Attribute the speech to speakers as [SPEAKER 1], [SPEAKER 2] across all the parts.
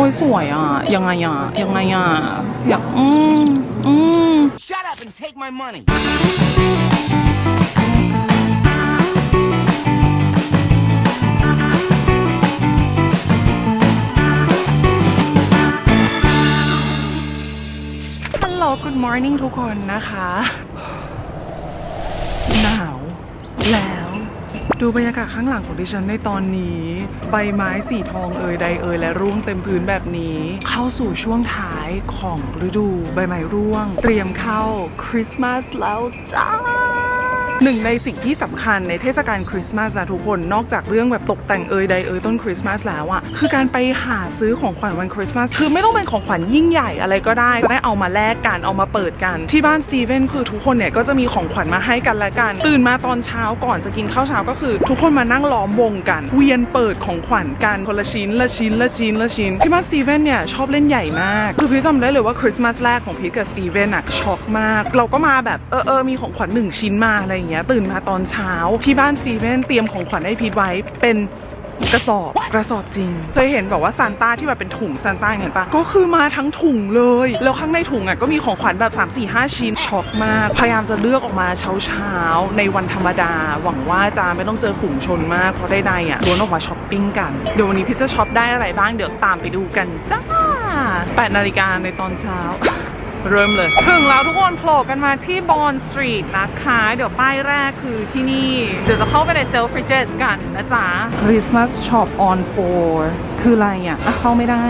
[SPEAKER 1] อ้ยสวยอะ ยังไงอะ ยังไงอะ อยากอืมอืม
[SPEAKER 2] Shut up and take my money.
[SPEAKER 1] ฮัลโหล good morning ทุกคนนะคะ หนาวแล้ว ดูบรรยากาศข้างหลังของดิฉันในตอนนี้ ใบไม้สีทองเอ่ยใดเอ่ยและร่วงเต็มพื้นแบบนี้ เข้าสู่ช่วงท้ายของฤดูใบไม้ร่วง เตรียมเข้าคริสต์มาสแล้วจ้า หนึ่งในสิ่งที่สำคัญในเทศกาลคริสต์มาสนะทุกคนนอกจากเรื่องแบบตกแต่งเอยใดเอยต้นคริสต์มาสแล้วอะคือการไปหาซื้อของขวัญวันคริสต์มาสคือไม่ต้องเป็นของขวัญยิ่งใหญ่อะไรก็ได้ได้เอามาแลกกันเอามาเปิดกัน ที่บ้านสตีเวนคือทุกคนเนี่ยก็จะมีของขวัญมาให้กันและกัน ตื่นมาตอนเช้าก่อนจะกินข้าวเช้าก็คือ ทุกคนมานั่งล้อมวงกัน เวียนเปิดของขวัญกันคนละชิ้นละชิ้นละชิ้นละชิ้นที่บ้านสตีเวนเนี่ยชอบเล่นใหญ่มากคือพี่จำได้เลยว่าคริสต์มาสแรกของพีทกับสตีเวนอะช็อกมาก เราก็มาแบบเออเออมีของขวัญหนึ่งชิ้นมาอะไรอย่างเงี้ยตื่นมาตอนเช้าที่บ้านสตีเวนเตรียมของขวัญให้พีทไว้เป็นกระสอบกระสอบจริง เคยเห็นแบบว่าซานต้าที่แบบเป็นถุงซานต้าเห็นปะก็คือมาทั้งถุงเลย แล้วข้างในถุงอะก็มีของขวัญแบบ 3 4 5 ชิ้นช็อกมาก พยายามจะเลือกออกมาเช้าเช้าในวันธรรมดา หวังว่าจะไม่ต้องเจอฝูงชนมากเพราะใดๆอะล้วนออกมาช้อปปิ้งกันเดี๋ยววันนี้พี่จะช็อปได้อะไรบ้างเดี๋ยวตามไปดูกันจ้า8นาฬิกาในตอนเช้า เริ่มเลย ถึงแล้วทุกคนโผล่กันมาที่บอนสตรีทนะคะ เดี๋ยวป้ายแรกคือที่นี่ เดี๋ยวจะเข้าไปในเซลฟริเจสกันนะจ๊ะ Christmas Shop on 4 คืออะไรอะอะ เข้าไม่ได้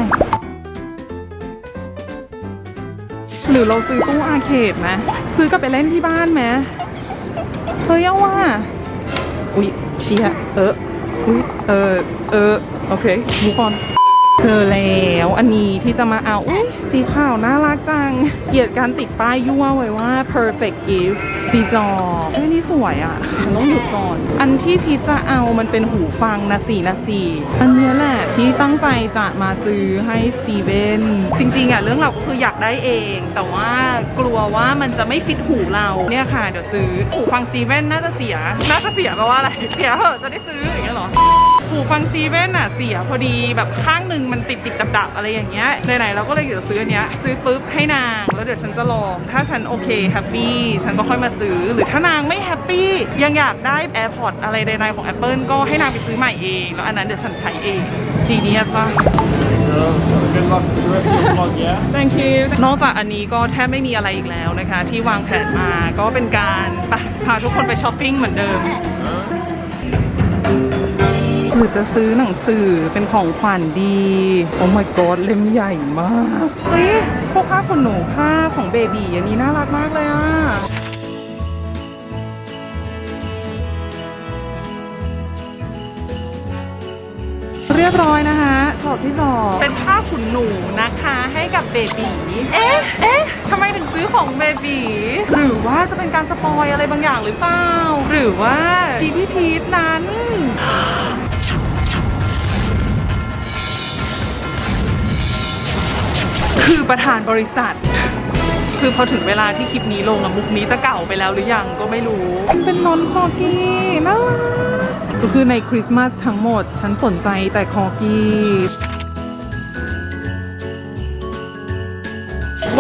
[SPEAKER 1] หรือเราซื้อตู้อาร์เคดไหมซื้อกลับไปเล่นที่บ้านไหมเฮ้ยเอาว่า อุ๊ยเชียเออ อุ๊ยเออเออโอเคมูฟอน เจอแล้วอันนี้ที่จะมาเอาอุ้ยสีขาวน่ารักจัง เกลียดการติดป้ายยั่วไว้ว่า perfect gift จีจอเฮ้ยนี่สวยอะต้องหยุดก่อน อันที่พีจะเอามันเป็นหูฟังนะสีนะสีอันนี้แหละที่ตั้งใจจะมาซื้อให้สตีเวนจริงๆอะเรื่องเราก็คืออยากได้เอง แต่ว่ากลัวว่ามันจะไม่ฟิตหูเราเนี่ยค่ะ เดี๋ยวซื้อหูฟังสตีเวนน่าจะเสีย น่าจะเสียแปลว่าอะไรเสียเหอะจะได้ซื้ออย่างเงี้ยเหรอ หูฟังซีเว่นอะเสียพอดีแบบข้างหนึ่งมันติดติดดับดับๆอะไรอย่างเงี้ยไหนๆเราก็เลยเดี๋ยวซื้ออันเนี้ยซื้อปุ๊บให้นางแล้วเดี๋ยวฉันจะลอง ถ้าฉันโอเคแฮปปี้ฉันก็ค่อยมาซื้อ หรือถ้านางไม่แฮปปี้ยังอยากได้ AirPods อะไรใดๆของ Apple ก็ให้นางไปซื้อใหม่เองแล้วอันนั้นเดี๋ยวฉันใช้เองจีเนียสป่ะ
[SPEAKER 3] Good luck with the rest of the vlog, yeah?
[SPEAKER 1] thank you นอกจากอันนี้ก็แทบไม่มีอะไรอีกแล้วนะคะ ที่วางแผนมาก็เป็นการไปพาทุกคนไปช้อปปิ้งเหมือนเดิม หรือจะซื้อหนังสือเป็นของขวัญดี โอ้ my god เล่มใหญ่มาก เฮ้ย พวกผ้าขนหนูผ้าของเบบีอันนี้น่ารักมากเลยอะเรียบร้อยนะคะช็อปที่สองเป็นผ้าขุนหนูนะคะให้กับเบบีเอ๊ะ เอ๊ะทำไมถึงซื้อของเบบีหรือว่าจะเป็นการสปอยอะไรบางอย่างหรือเปล่า หรือว่าพี่พี่พีทนั้น คือประธานบริษัท คือพอถึงเวลาที่คลิปนี้ลงอะมุกนี้จะเก่าไปแล้วหรือยังก็ไม่รู้ เป็นนอนคอกี้น่ารักก็คือในคริสต์มาสทั้งหมด ฉันสนใจแต่คอกี้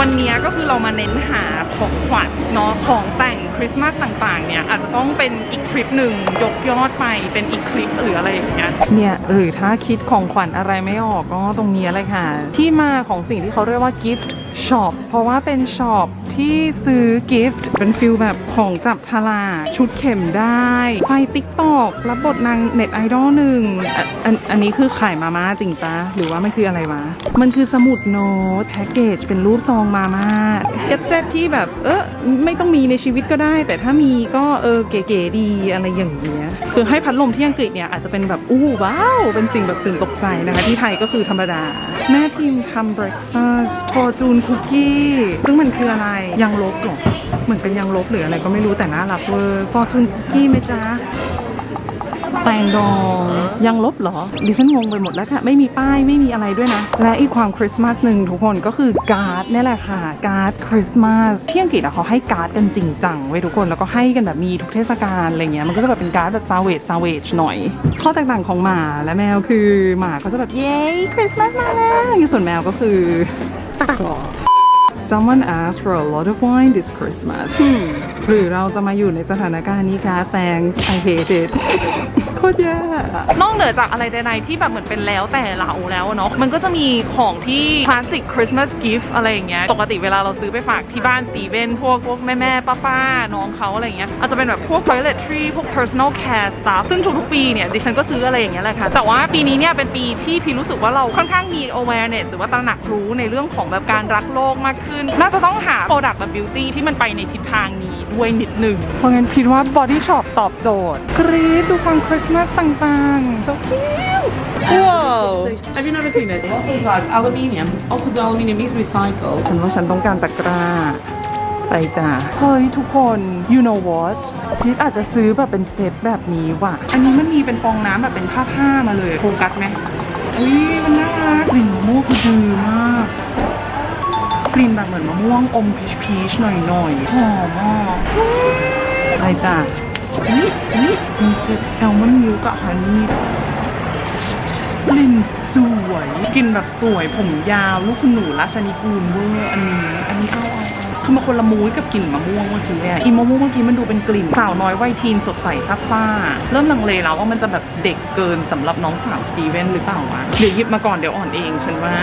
[SPEAKER 1] วันนี้ก็คือเรามาเน้นหาของขวัญเนาะของแต่งคริสต์มาสต่างๆ เนี่ยอาจจะต้องเป็นอีกทริปหนึ่งยกยอดไปเป็นอีกคลิปหรืออะไรอย่างเงี้ยเนี่ยหรือถ้าคิดของขวัญอะไรไม่ออกก็ตรงนี้เลยค่ะ ที่มาของสิ่งที่เขาเรียกว่า gift shop เพราะว่าเป็นช็อปที่ซื้อกิฟต์เป็นฟิลแบบของจับฉลากชุดเข็มได้ ไฟติ๊กตอกรับบทนางเน็ตไอดอลหนึ่งอันอันนี้คือขายมาม่าจริงปะหรือว่ามันคืออะไรวะ มันคือสมุดโน้ตแพ็กเกจเป็นรูปซองมาม่าแกดเจ็ตที่แบบเออไม่ต้องมีในชีวิตก็ได้ แต่ถ้ามีก็เออเก๋ๆดีอะไรอย่างเงี้ยคือให้พัดลมที่อังกฤษเนี่ยอาจจะเป็นแบบอู้ว้าวเป็นสิ่งแบบตื่นตกใจนะคะที่ไทยก็คือธรรมดา แม่พิมพ์ทำเบรคฟาสต์ฟอร์จูนคุกกี้ ซึ่งมันคืออะไรยังลบเหรอ เหมือนเป็นยังลบหรืออะไรก็ไม่รู้แต่น่ารักเวอร์ฟอร์จูนคุกกี้ไหมจ๊ะ แตงดองยังลบเหรอ ดิฉันงงไปหมดแล้วค่ะ ไม่มีป้ายไม่มีอะไรด้วยนะ และอีกความคริสต์มาสหนึ่งทุกคนก็คือการ์ดนี่แหละค่ะ การ์ดคริสต์มาสที่อังกฤษอะเขาให้การ์ดกันจริงจังไว้ทุกคนแล้วก็ให้กันแบบมีทุกเทศกาลอะไรเงี้ยมันก็จะแบบเป็นการ์ดแบบซาเวจซาเวจหน่อย ข้อแตกต่างของหมาและแมวคือหมาก็จะแบบเย้คริสต์มาสมาแล้วส่วนแมวก็คือ Someone asked for a lot of wine this Christmas หรือเราจะมาอยู่ในสถานการณ์นี้คะ Thanks I hate it โ คตรแย่นอกเหนือจากอะไรใดๆที่แบบเหมือนเป็นแล้วแต่เราแล้วเนาะมันก็จะมีของที่คลาสสิกคริสต์มาสกิฟต์อะไรอย่างเงี้ยปกติเวลาเราซื้อไปฝากที่บ้านสตีเวนพวกพวกแม่แม่ป้าป้าๆน้องเขาอะไรอย่างเงี้ยอาจจะเป็นแบบพวก toiletry พวก personal care stuff ซึ่งทุกๆปีเนี่ยดิฉันก็ซื้ออะไรอย่างเงี้ยแหละค่ะ แต่ว่าปีนี้เนี่ยเป็นปีที่พี่รู้สึกว่าเราค่อนข้างมี awareness หรือว่าตระหนักรู้ในเรื่องของแบบการรักโลกมากขึ้น น่าจะต้องหา product แบบ beauty ที่มันไปในทิศทางนี้ ด้วยนิดหนึ่ง เพราะงั้นคิดว่า body shop ตอบโจทย์ กรี๊ดดูความคริสต์มาสต่างๆ so cute wow
[SPEAKER 4] Have you never seen it? Also, it's like aluminium. Also, the aluminium is recycled.
[SPEAKER 1] ฉันว่าฉันต้องการตะกร้าไปจ้ะเฮ้ยทุกคน you know what พีทอาจจะซื้อแบบเป็นเซตแบบนี้ว่ะ อันนี้มันมีเป็นฟองน้ำแบบเป็นผ้าผ้าๆมาเลยโฟกัสไหมอุ้ยมันน่ารักกลิ่นมะม่วงคือดีมาก กลิ่นแบบเหมือนมะม่วงอมพีชพีชหน่อยหน่อยๆหอมมากไปจ้ะนี่นี่มีเซตแอลมอนด์มิลกับฮันนี่กลิ่นสวยกลิ่นแบบสวยผมยาวลูกคุณหนูราชนิกูลเวอร์อันนี้อันนี้เอาเอาเอาคือมาคนละมูยกับกลิ่นมะม่วงเมื่อกี้เนี่ยอีมะม่วงเมื่อกี้มันดูเป็นกลิ่นสาวน้อยวัยทีนสดใสซับซ่า เริ่มลังเลแล้วว่ามันจะแบบเด็กเกินสำหรับน้องสาวสตีเวนหรือเปล่าวะเดี๋ยวหยิบมาก่อนเดี๋ยวอ่อนเองฉันว่า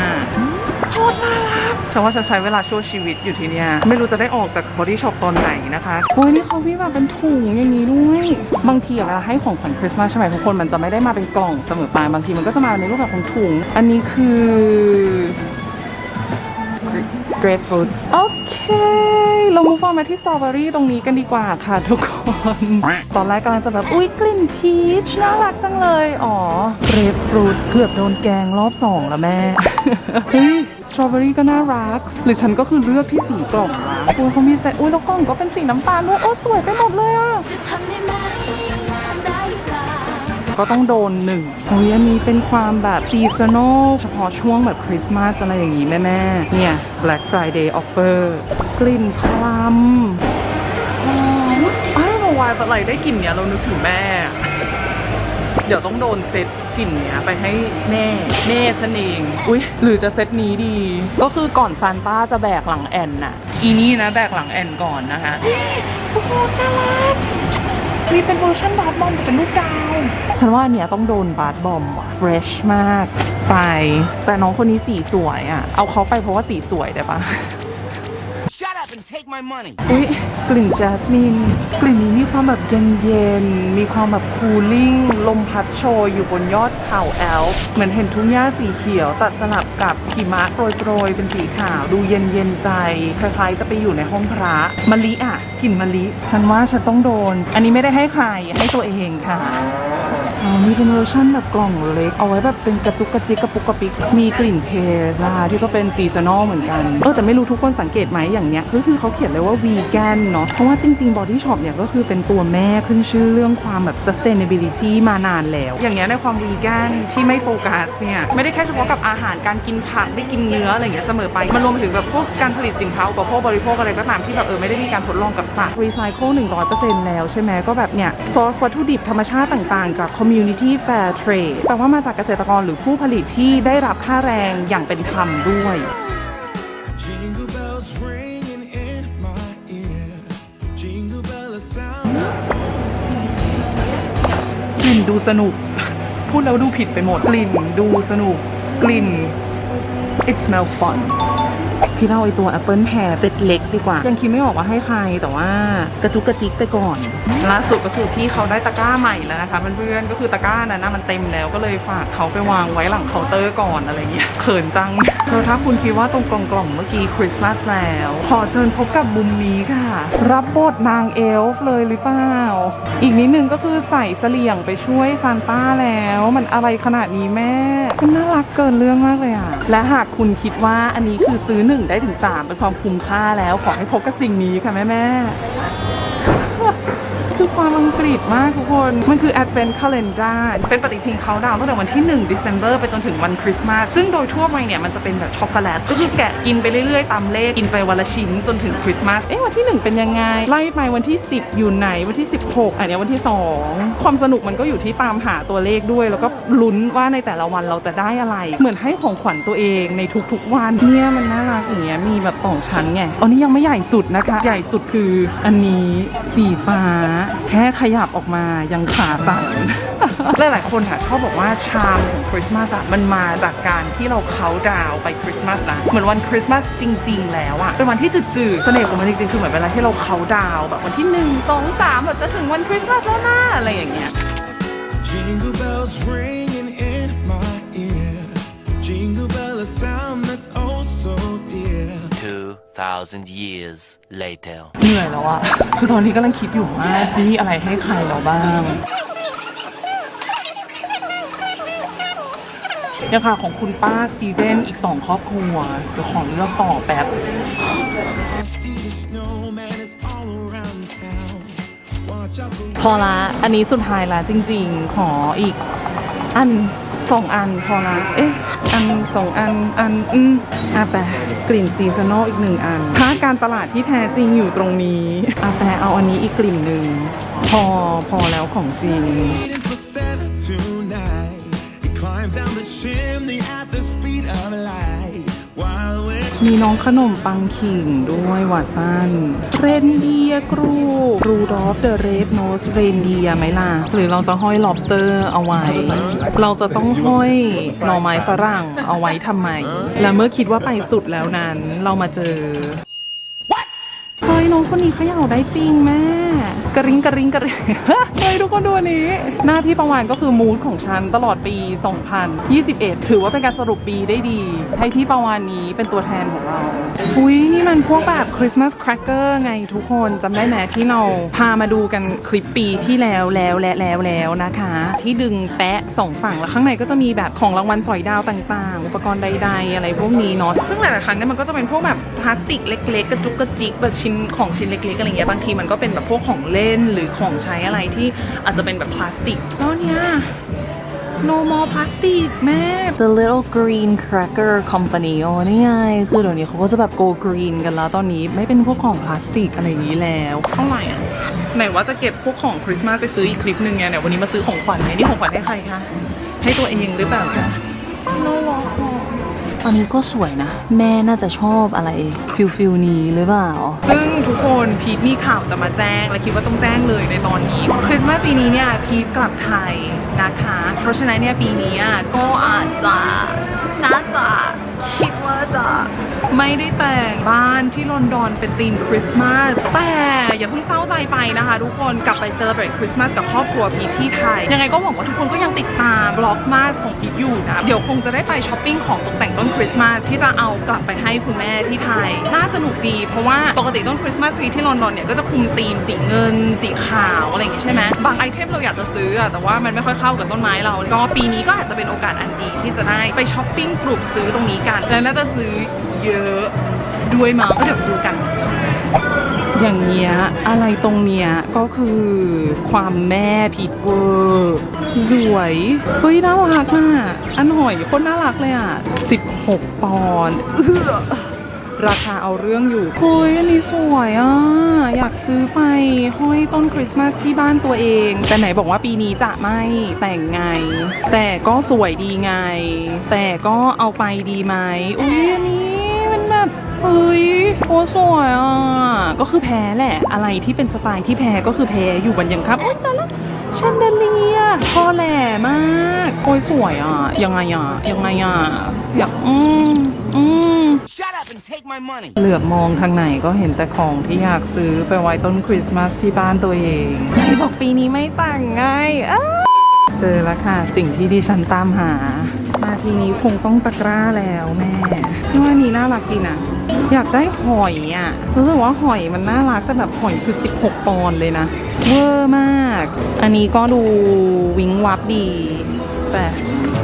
[SPEAKER 1] โคตรน่ารักฉันว่าจะใช้เวลาชั่วชีวิตอยู่ที่เนี่ยไม่รู้จะได้ออกจากบอดี้ช็อปตอนไหนนะคะโอ้ยนี่เขามีแบบเป็นถุงอย่างนี้ด้วยบางทีเวลาให้ของขวัญคริสต์มาสใช่ไหมทุกคนมันจะไม่ได้มาเป็นกล่องเสมอไปบางทีมันก็จะมาในรูปแบบของถุง อันนี้คือ grapefruit โอเคเรามูฟออนมาที่สตรอเบอรี่ตรงนี้กันดีกว่าค่ะทุกคน ตอนแรกกำลังจะแบบ อุ้ยกลิ่นพีชน่ารักจังเลย อ๋อ grapefruit เกือบโดนแกงรอบสองแล้วแม่เฮ้ย ตรอเบอรี่ก็น่ารัก หรือฉันก็คือเลือกที่สีกล่องละโอ้ยเขามีเซตอุ้ยแล้วกล่องก็เป็นสีน้ำตาลด้วยโอ้สวยไปหมดเลยอะ
[SPEAKER 5] จะทำได้ไหมทำได้หรือเปล่า
[SPEAKER 1] ก็ต้องโดนหนึ่งโอ้ยอันนี้เป็นความแบบซีซันอลเฉพาะช่วงแบบคริสต์มาสอะไรอย่างงี้แม่ๆเนี่ย Black Friday offer กลิ่นพลัมหอมอ้าววายอะไรได้กลิ่นเนี้ยเรานึกถึงแม่ เดี๋ยวต้องโดนเซตกลิ่นเนี้ยไปให้แม่แม่ฉันเองอุ๊ยหรือจะเซตนี้ดี ก็คือก่อนซานต้าจะแบกหลังแอนน่ะ อีนี่นะแบกหลังแอนก่อนนะคะโอ้โหน่ารักมีเป็นเวอร์ชันบาร์บอมแต่เป็นลูกดาวฉันว่าอันเนี้ยต้องโดนบาร์บอมว่ะ fresh มากไป แต่น้องคนนี้สีสวยอะ เอาเขาไปเพราะว่าสีสวยได้ปะ
[SPEAKER 2] Shut up and take my money.
[SPEAKER 1] อุ้ยกลิ่นจาสมิน กลิ่นนี้มีความแบบเย็นๆ มีความแบบคูลิ่ง ลมพัดโชยอยู่บนยอดเขาแอลป์เหมือนเห็นทุ่งหญ้าสีเขียว ตัดสลับกับหิมะโปรยๆ เป็นสีขาว ดูเย็นๆ ใจ คล้ายๆ จะไปอยู่ในห้องพระมะลิอะกลิ่นมะลิ ฉันว่าฉันต้องโดน อันนี้ไม่ได้ให้ใคร ให้ตัวเองค่ะ อ๋อมีเป็นเวอร์ชันแบบกล่องเล็ก เอาไว้แบบเป็นกระจุกกระจิกกระปุกกระปิก มีกลิ่นเพสนะคะที่ก็เป็นซีซันอลเหมือนกัน เออแต่ไม่รู้ทุกคนสังเกตไหมอย่างเนี้ยก็คือเขาเขียนเลยว่าวีแกนเนาะ เพราะว่าจริงๆ Body Shop เนี่ยก็คือเป็นตัวแม่ขึ้นชื่อเรื่องความแบบ sustainability มานานแล้ว อย่างเงี้ยในความวีแกนที่ไม่โฟกัสเนี่ยไม่ได้แค่เฉพาะกับอาหารการกินผักไม่กินเนื้ออะไรอย่างเงี้ยเสมอไป มันรวมไปถึงแบบพวกการผลิตสินค้าอุปโภคบริโภคอะไรก็ตามที่แบบเออไม่ได้มีการทดลองกับสัตว์รีไซเคิล100%แล้วใช่ไหมก็แบบเนี่ยซอสวัตถุดิบธรรมชาติต่างๆจาก community fair trade แปลว่ามาจากเกษตรกรหรือผู้ผลิตที่ได้รับค่าแรงอย่างเป็นธรรมด้วย
[SPEAKER 6] Jingle bells ringing in my ear. Jingle bell a sound.
[SPEAKER 1] กลิ่นดูสนุก พูดแล้วดูผิดไปหมด กลิ่นดูสนุก กลิ่น it smells fun พี่เล่าไอตัว Apple Pear เซตเล็กดีกว่า ยังคิดไม่ออกว่าให้ใครแต่ว่ากระจุกกระจิกไปก่อนล่าสุดก็คือพี่เขาได้ตะกร้าใหม่แล้วนะคะเพื่อนๆก็คือตะกร้านั้นนะมันเต็มแล้วก็เลยฝากเขาไปวางไว้หลังเคาน์เตอร์ก่อนอะไรเงี้ยเขินจังเธอถ้าคุณคิดว่าตรงกล่องกล่องเมื่อกี้คริสต์มาสแล้วขอเชิญพบกับมุมนี้ค่ะ รับบทนางเอลฟ์เลยหรือเปล่าอีกนิดนึงก็คือใส่เสลี่ยงไปช่วยซานต้าแล้วมันอะไรขนาดนี้แม่มันน่ารักเกินเรื่องมากเลยอะและหากคุณคิดว่าอันนี้คือซื้อหนึ่งได้ถึงสามเป็นความคุ้มค่าแล้วขอให้พบกับสิ่งนี้ค่ะแม่แม่ คือความอังกฤษมากทุกคน มันคือ Advent Calendar เป็นปฏิทินเขาดาวตั้งแต่วันที่ 1 December ไปจนถึงวันคริสต์มาส ซึ่งโดยทั่วไปเนี่ยมันจะเป็นแบบช็อกโกแลต ก็คือแกะกินไปเรื่อยๆ ตามเลข กินไปวันละชิ้นจนถึงคริสต์มาส เอ๊ะวันที่ 1 เป็นยังไง ไล่ไปวันที่ 10 อยู่ไหน วันที่ 16 อันนี้วันที่ 2 ความสนุกมันก็อยู่ที่ตามหาตัวเลขด้วย แล้วก็ลุ้นว่าในแต่ละวันเราจะได้อะไร เหมือนให้ของขวัญตัวเองในทุกๆ วันเนี่ยมันน่ารักอย่างเงี้ย มีแบบ 2 ชั้นไง อันนี้ยังไม่ใหญ่สุดนะคะ ใหญ่สุดคืออันนี้สีฟ้าแค่ขยับออกมายังขาสั่นหลายๆคนอะชอบบอกว่าชามของคริสต์มาสอะมันมาจากการที่เราเขาน์ดาวไปคริสต์มาสนะเหมือนวันคริสต์มาสจริง ๆ แล้วอะเป็นวันที่จืดๆเสน่ห์ของมันจริงๆคือเหมือนเวลาที่เราเขาน์ดาวแบบวันที่หนึ่งสองสามแบบจะถึงวันคริสต์มาสแล้วนะอะไรอย่างเงี้ย
[SPEAKER 6] Jingle bells ringing in my ear. Jingle bell, a sound
[SPEAKER 2] 2,000 years later.
[SPEAKER 1] เหนื่อยแล้วอะคือตอนนี้กำลังคิดอยู่ว่าจะมีอะไรให้ใครเราบ้างยังค่ะของคุณป้าสตีเวนอีกสองครอบครัวเดี๋ยวของเลือกต่อแป๊บ พอละอันนี้สุดท้ายละจริงๆ ขออีกอันสองอันพอละเอ๊ะ อันสองอัน อัน อืมอาแป กลิ่นซีซันอลอีกหนึ่งอันถ้าการตลาดที่แท้จริงอยู่ตรงนี้อาแตะเอาอันนี้อีกกลิ่นหนึ่งพอพอแล้วของจริง มีน้องขนมปังขิงด้วยหวาซันเรนเดียกรูรูดอฟเดอะเรดโนสเรนเดียไหมล่ะ หรือเราจะห้อย lobster เอาไว้ เราจะต้องห้อยหน่อไม้ฝรั่งเอาไว้ทำไม และเมื่อคิดว่าไปสุดแล้วนั้น เรามาเจอ น้องคนนี้เขย่าได้จริงแม่กระริงกระริงกระริงเฮ้ยทุกคนดูอันนี้ หน้าพี่ประวานก็คือมูดของฉันตลอดปี 2021 ถือว่าเป็นการสรุปปีได้ดีให้พี่ประวานนี้เป็นตัวแทนของเราอุ้ยนี่มันพวกแบบคริสต์มาสแครกเกอร์ไงทุกคนจำได้ไหมที่เราพามาดูกันคลิปปีที่แล้วแล้วและแล้วแล้วนะคะ ที่ดึงแปะสองฝั่งแล้วข้างในก็จะมีแบบของรางวัลสอยดาวต่างๆ อุปกรณ์ใดๆ อะไรพวกนี้เนาะซึ่งหลายๆครั้งเนี่ยมันก็จะเป็นพวกแบบ ลาสติกเล็กๆ กระจุกกระจิกแบบชิ้นของชิ้นเล็กๆอะไรเงี้ยบางทีมันก็เป็นแบบพวกของเล่นหรือของใช้อะไรที่อาจจะเป็นแบบพลาสติกแล้วเนี้ย no more plastic แม่ The Little Green Cracker Company โอ้นี่ไง คือเดี๋ยวนี้เขาก็จะแบบ go green กันแล้วตอนนี้ไม่เป็นพวกของพลาสติกอะไรอย่างนี้แล้วเท่าไหร่อะ ไหนว่าจะเก็บพวกของคริสต์มาสไปซื้ออีกคลิปหนึ่งไงเนี่ยวันนี้มาซื้อของขวัญไงนี่ของขวัญให้ใครคะ ให้ตัวเองหรือเปล่าคะ อันนี้ก็สวยนะ แม่น่าจะชอบอะไรฟิลฟิลนี้หรือเปล่า ซึ่งทุกคนพีทมีข่าวจะมาแจ้ง และคิดว่าต้องแจ้งเลยในตอนนี้คริสต์มาสปีนี้เนี่ยพีทกลับไทยนะคะ เพราะฉะนั้นเนี่ยปีนี้ก็อาจจะน่าจะคิดว่าจะ ไม่ได้แต่งบ้านที่ลอนดอนเป็นธีมคริสต์มาสแต่อย่าเพิ่งเศร้าใจไปนะคะ ทุกคนกลับไปเซเลบรตคริสต์มาสกับครอบครัวพีทที่ไทย ยังไงก็หวังว่าทุกคนก็ยังติดตามบล็อกมาสของพีทอยู่นะเดี๋ยวคงจะได้ไปช้อปปิ้งของตกแต่งต้นคริสต์มาสที่จะเอากลับไปให้คุณแม่ที่ไทย น่าสนุกดี เพราะว่าปกติต้นคริสต์มาสทรีที่ลอนดอนเนี่ยก็จะคุมธีมสีเงิน สีขาวอะไรอย่างงี้ใช่ไหมบางไอเทมเราอยากจะซื้อแต่ว่ามันไม่ค่อยเข้ากับต้นไม้เรา ก็ปีนี้ก็อาจจะเป็นโอกาสอันดีที่จะได้ไปช้อปปิ้งกลุ่มซื้อตรงนี้กันและน่าจะซื้อเยอะด้วยมั้งก็เดี๋ยวดูกัน อย่างเงี้ยอะไรตรงเนี้ยก็คือความแม่พีทเวอร์สวยเฮ้ยน่ารักอะอันหอยคนน่ารักเลยอะ 16 ปอนด์เออราคาเอาเรื่องอยู่เฮ้ยอันนี้สวยอะ อยากซื้อไปห้อยต้นคริสต์มาสที่บ้านตัวเอง แต่ไหนบอกว่าปีนี้จะไม่แต่งไง แต่ก็สวยดีไง แต่ก็เอาไปดีไหมอุ้ยอันนี้ เฮ้ยโอ้สวยอะ ก็คือแพ้แหละ อะไรที่เป็นสไตล์ที่แพ้ก็คือแพ้อยู่บันยังครับโอ๊ยแต่ละแชนเดเลียคอแหล่มากโอ้ยสวยอะ ยังไงอะ ยังไงอะ อยากอืมอืม
[SPEAKER 2] Shut up and take my money.
[SPEAKER 1] เหลือบมองทางไหนก็เห็นแต่ของที่อยากซื้อไปไว้ต้นคริสต์มาสที่บ้านตัวเองไหนบอกปีนี้ไม่แต่งไงอ้าเจอแล้วค่ะ สิ่งที่ดิฉันตามหา มาทีนี้คงต้องตะกร้าแล้วแม่ว่านี้น่ารักดีนะ อยากได้หอยอะรู้สึกว่าหอยมันน่ารักแต่แบบหอยคือ 16 ปอนด์เลยนะ เวอร์มาก อันนี้ก็ดูวิงวับดี แต่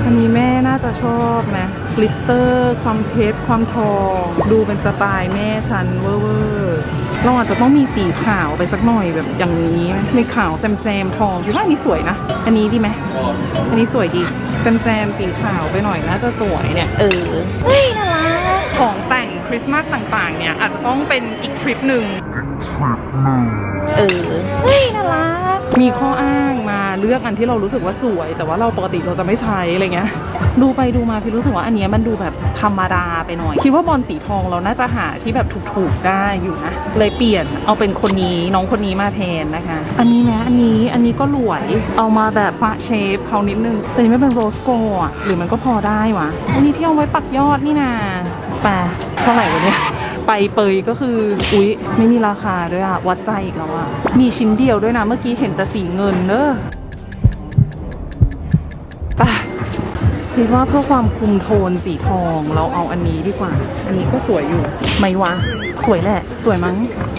[SPEAKER 1] อันนี้แม่น่าจะชอบนะกลิตเตอร์ ความเพชรความทอง ดูเป็นสไตล์แม่ฉันเวอร์ๆเราอาจจะต้องมีสีขาวไปสักหน่อยแบบอย่างนี้ไหมไม่ขาวแซมแซมๆทองพี่ว่าอันนี้สวยนะ อันนี้ดีไหมอันนี้สวยดีแซมแซมๆสีขาวไปหน่อยน่าจะสวยเนี่ย เออเฮ้ยน่ารักของแต่งค ริสต์มาสต่างๆ เนี่ยอาจจะต้องเป็นอีกทริปหนึ่งเออเฮ้ยน่ารักมีข้ออ้างมาเลือกอันที่เรารู้สึกว่าสวย แต่ว่าเราปกติเราจะไม่ใช้อะไรเงี้ยดูไปดูมาพี่รู้สึกว่าอันเนี้ยมันดูแบบธรรมดาไปหน่อย คิดว่าบอลสีทองเราน่าจะหาที่แบบถูกๆได้อยู่นะ เลยเปลี่ยนเอาเป็นคนนี้น้องคนนี้มาแทนนะคะ อันนี้นะอันนี้อันนี้ก็หลวยเอามาแบบฟะเชฟเขานิดนึงแต่นี่ไม่เป็นโรสโกอะหรือมันก็พอได้วะอันนี้ที่เอาไว้ปักยอดนี่นา แปเท่าไหร่วะเนี่ย ไปเปยก็คือ อุ๊ย ไม่มีราคาด้วยอะวัดใจอีกแล้วอะมีชิ้นเดียวด้วยนะ เมื่อกี้เห็นแต่สีเงินเนอะไปคิดว่าเพื่อความคุมโทนสีทองเราเอาอันนี้ดีกว่า อันนี้ก็สวยอยู่ ไม่วะ สวยแหละ สวยมั้ง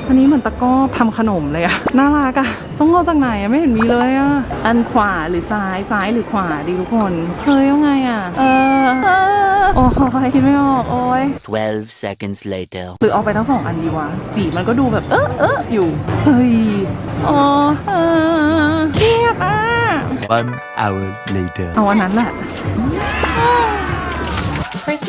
[SPEAKER 1] อันนี้เหมือนตะกร้อทำขนมเลยอะน่ารักอะต้องเอาจากไหนอะไม่เห็นมีเลยอะอันขวาหรือซ้ายซ้ายหรือขวาดีทุกคนเฮ้ยยังไงอะเออเออโอ้ยคิดไม่ออกโอ้ย
[SPEAKER 2] 12 seconds later.
[SPEAKER 1] หรือเอาไปทั้งสองอันดีวะสีมันก็ดูแบบ เออเอออยู่เฮ้ยอ๋อเออเครียดอะ
[SPEAKER 2] One hour later.
[SPEAKER 1] เอาอันนั้นแหละ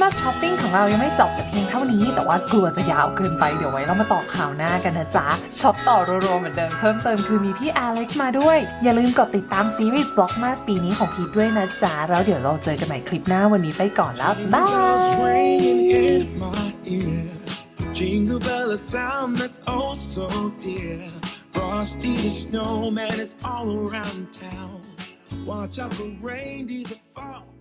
[SPEAKER 7] คริสต์มาสช้อปปิ้งของเรายังไม่จบแต่เพียงเท่านี้ แต่ว่ากลัวจะยาวเกินไปเดี๋ยวไว้เรามาต่อข่าวหน้ากันนะจ๊ะช็อปต่อรัวๆเหมือนเดิมเพิ่มเติมคือมีพี่อเล็กซ์มาด้วย อย่าลืมกดติดตามซีรีส์บล็อกมาสปีนี้ของพีทด้วยนะจ๊ะแล้วเดี๋ยวเราเจอกันใหม่คลิปหน้าวันนี้ไปก่อนแล้วบ๊าย
[SPEAKER 6] bells ringing in my ear. Jingle bell, a sound that's oh so dear. Frosty the snowman is all around town. Watch out for reindeers that fall.